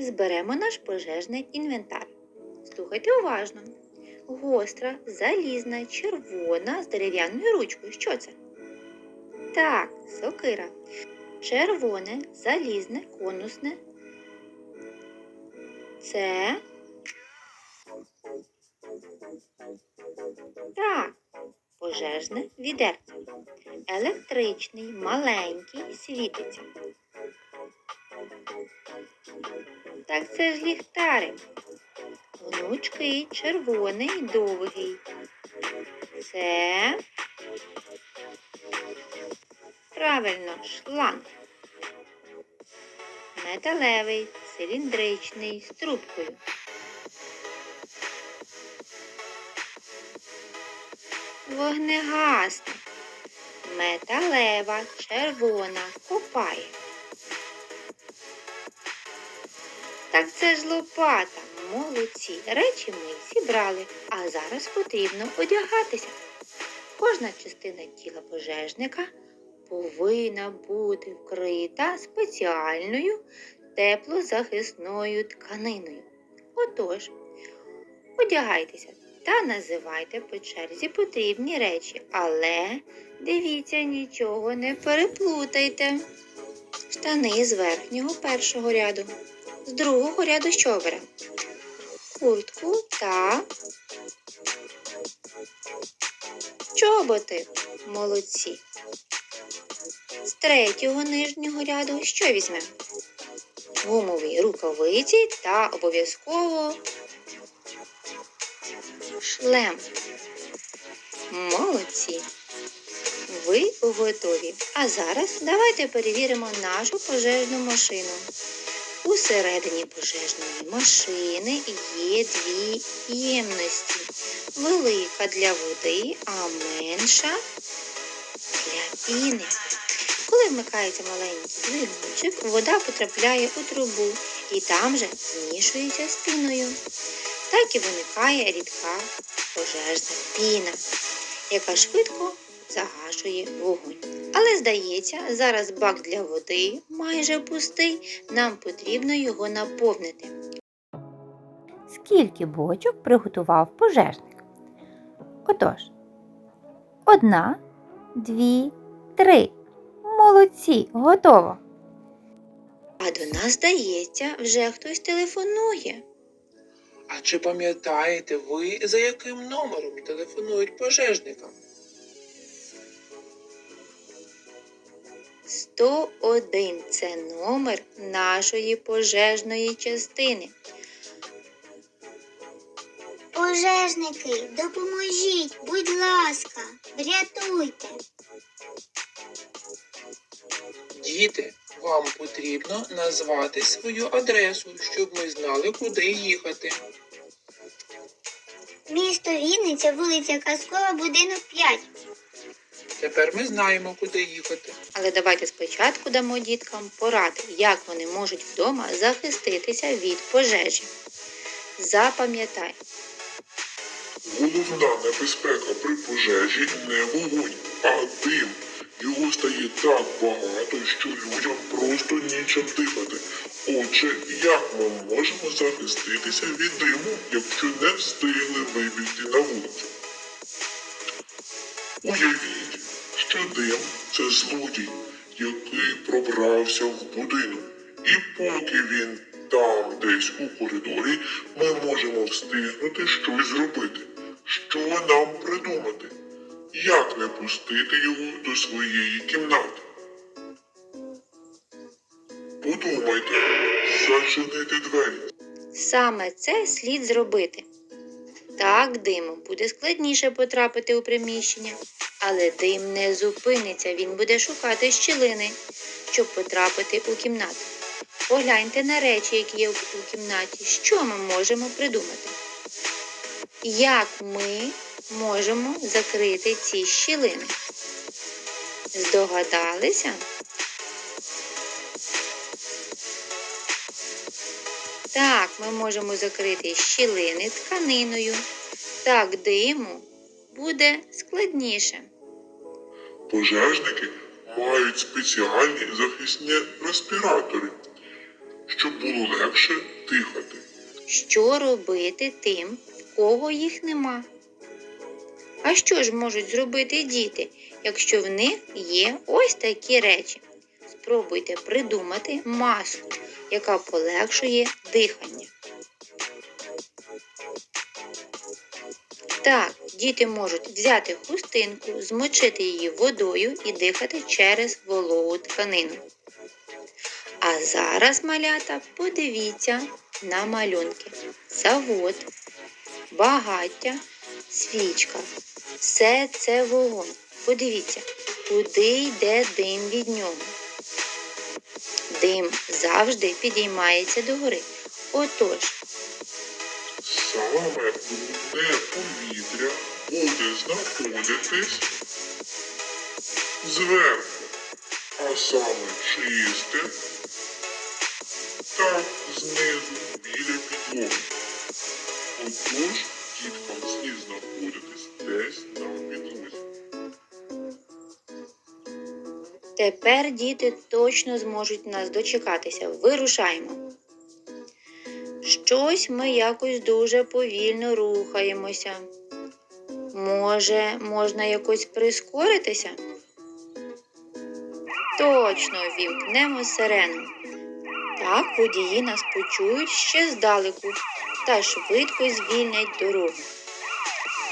Зберемо наш пожежний інвентар. Слухайте уважно. Гостра, залізна, червона з дерев'яною ручкою. Що це? Так, сокира. Червоне, залізне, конусне. Це. Так, пожежне відерце. Електричний, маленький, світиться. Так це ж ліхтарик. Гнучкий, червоний, довгий. Це правильно шланг. Металевий, циліндричний, з трубкою. Вогнегасник. Металева, червона, копає. Так це ж лопата. Молодці. Речі ми зібрали, а зараз потрібно одягатися. Кожна частина тіла пожежника повинна бути вкрита спеціальною теплозахисною тканиною. Отож, одягайтеся та називайте по черзі потрібні речі, але дивіться, нічого не переплутайте. Штани з верхнього першого ряду. З другого ряду що? Куртку та чоботи. Молодці. З третього нижнього ряду що візьмемо? Гумові рукавиці та обов'язково шлем. Молодці. Ви готові. А зараз давайте перевіримо нашу пожежну машину. Усередині пожежної машини є дві ємності. Велика для води, а менша для піни. Коли вмикається маленький двигунчик, вода потрапляє у трубу і там же змішується з піною. Так і виникає рідка пожежна піна, яка швидко загашує вогонь. Але здається, зараз бак для води майже пустий, нам потрібно його наповнити. Скільки бочок приготував пожежник? Отож, одна, дві, три. Молодці, готово. А до нас, здається, вже хтось телефонує. А чи пам'ятаєте ви, за яким номером телефонують пожежникам? 101 – це номер нашої пожежної частини. Пожежники, допоможіть, будь ласка, врятуйте. Діти, вам потрібно назвати свою адресу, щоб ми знали, куди їхати. Місто Вінниця, вулиця Казкова, будинок 5. Тепер ми знаємо, куди їхати. Але давайте спочатку дамо діткам поради, як вони можуть вдома захиститися від пожежі. Запам'ятай, Головна небезпека при пожежі не вогонь, а дим. Його стає так багато, що людям просто нічим дихати. Отже, як ми можемо захиститися від диму, якщо не встигли вибігти на вулицю? Уявіть, що це злодій, який пробрався в будинок. І поки він там десь у коридорі, ми можемо встигнути щось зробити. Що нам придумати? Як не пустити його до своєї кімнати? Подумайте, зачинити двері. саме це слід зробити. Так, диму буде складніше потрапити у приміщення, але дим не зупиниться, він буде шукати щілини, щоб потрапити у кімнату. Погляньте на речі, які є у кімнаті, що ми можемо придумати. Як ми можемо закрити ці щілини? Здогадалися? Так, ми можемо закрити щілини тканиною. Так диму буде складніше. Пожежники мають спеціальні захисні респіратори, щоб було легше дихати. Що робити тим, в кого їх нема? А що ж можуть зробити діти, якщо в них є ось такі речі? Спробуйте придумати маску, яка полегшує дихання. Так, діти можуть взяти хустинку, змочити її водою і дихати через вологу тканину. А зараз, малята, подивіться на малюнки. Завод, багаття, свічка. Все це вогонь. Подивіться, куди йде дим від нього. Дим завжди підіймається догори. Отож, Саме брудне повітря буде знаходитись зверху, а саме чисте так знизу біля підлоги. Отож, діткам слід знаходитись десь на Тепер діти точно зможуть нас дочекатися. Вирушаємо. Щось ми якось дуже повільно рухаємося. Може, можна якось прискоритися? Точно вімкнемо сирену. Так водії нас почують ще здалеку та швидко звільнять дорогу.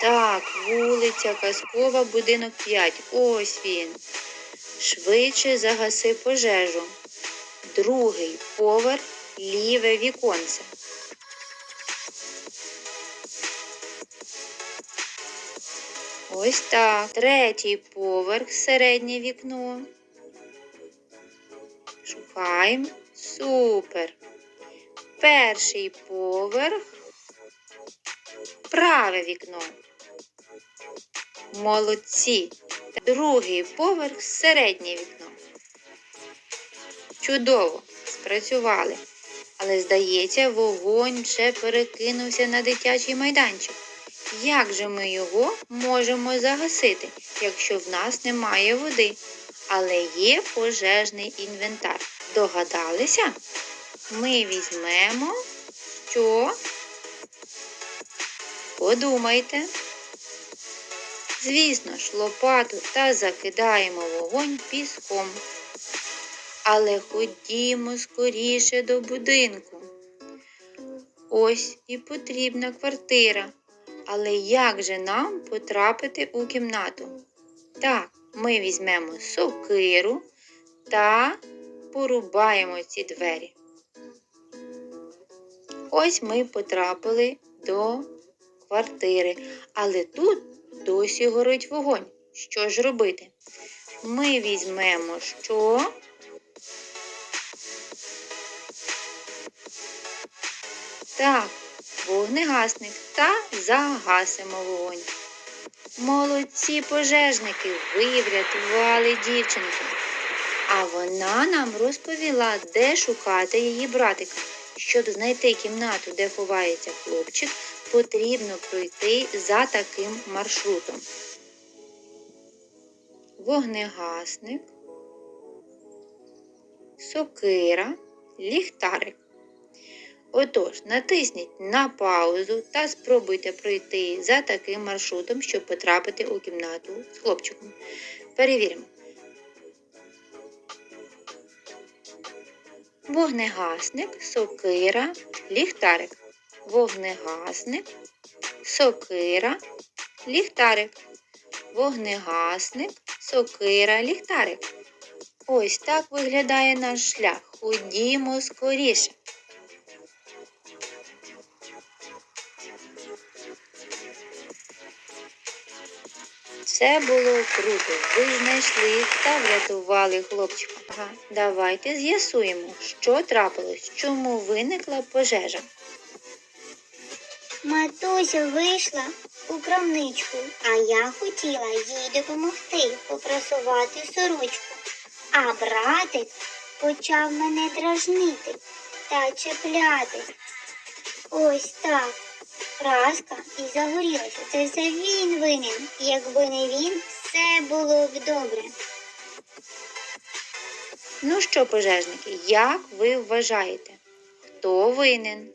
Так, вулиця Казкова, будинок 5. Ось він. Швидше загаси пожежу. Другий поверх ліве віконце. Ось так. Третій поверх середнє вікно. Шукаємо. Супер. Перший поверх. Праве вікно. Молодці. Другий поверх середнє вікно. Чудово, спрацювали. Але, здається, вогонь вже перекинувся на дитячий майданчик. Як же ми його можемо загасити, якщо в нас немає води, але є пожежний інвентар? Догадалися? Ми візьмемо що? Подумайте. Звісно ж, лопату та закидаємо вогонь піском. Але ходімо скоріше до будинку. Ось і потрібна квартира. Але як же нам потрапити у кімнату? Так, ми візьмемо сокиру та порубаємо ці двері. Ось ми потрапили до квартири, але тут досі горить вогонь. Що ж робити? Ми візьмемо що? Так, вогнегасник та загасимо вогонь. Молодці пожежники, ви врятували дівчинку. А вона нам розповіла, де шукати її братика. Щоб знайти кімнату, де ховається хлопчик, потрібно пройти за таким маршрутом. Вогнегасник, сокира, ліхтарик. Отож, натисніть на паузу та спробуйте пройти за таким маршрутом, щоб потрапити у кімнату з хлопчиком. Перевіримо. Вогнегасник, сокира, ліхтарик. Вогнегасник, сокира, ліхтарик. Вогнегасник, сокира, ліхтарик. Ось так виглядає наш шлях. Ходімо скоріше. Це було круто. Ви знайшли та врятували хлопчика. Давайте з'ясуємо, що трапилось, чому виникла пожежа. Матуся вийшла у крамничку, а я хотіла їй допомогти попрасувати сорочку. А братик почав мене дражнити та чіпляти. Ось так. Праска і загорілася. Це все він винен. Якби не він, все було б добре. Ну що, пожежники, як ви вважаєте? Хто винен?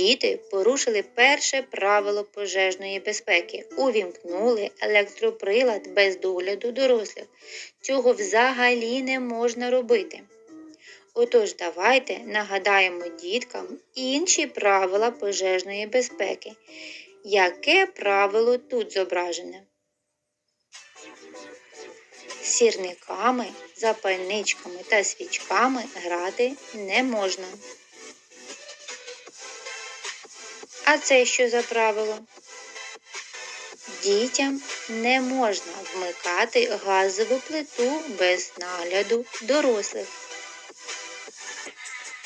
Діти порушили перше правило пожежної безпеки. Увімкнули електроприлад без догляду дорослих. Цього взагалі не можна робити. Отож, давайте нагадаємо діткам інші правила пожежної безпеки. Яке правило тут зображене? Сірниками, запальничками та свічками грати не можна. А це що за правило? Дітям не можна вмикати газову плиту без нагляду дорослих.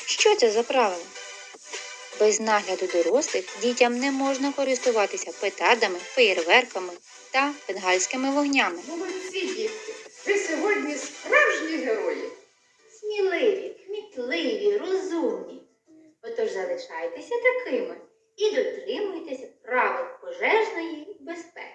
Що це за правило? Без нагляду дорослих дітям не можна користуватися петардами, феєрверками та бенгальськими вогнями. Молодці, дітки. Ви сьогодні справжні герої. Сміливі, кмітливі, розумні. Отож залишайтеся такими і дотримуйтеся правил пожежної безпеки.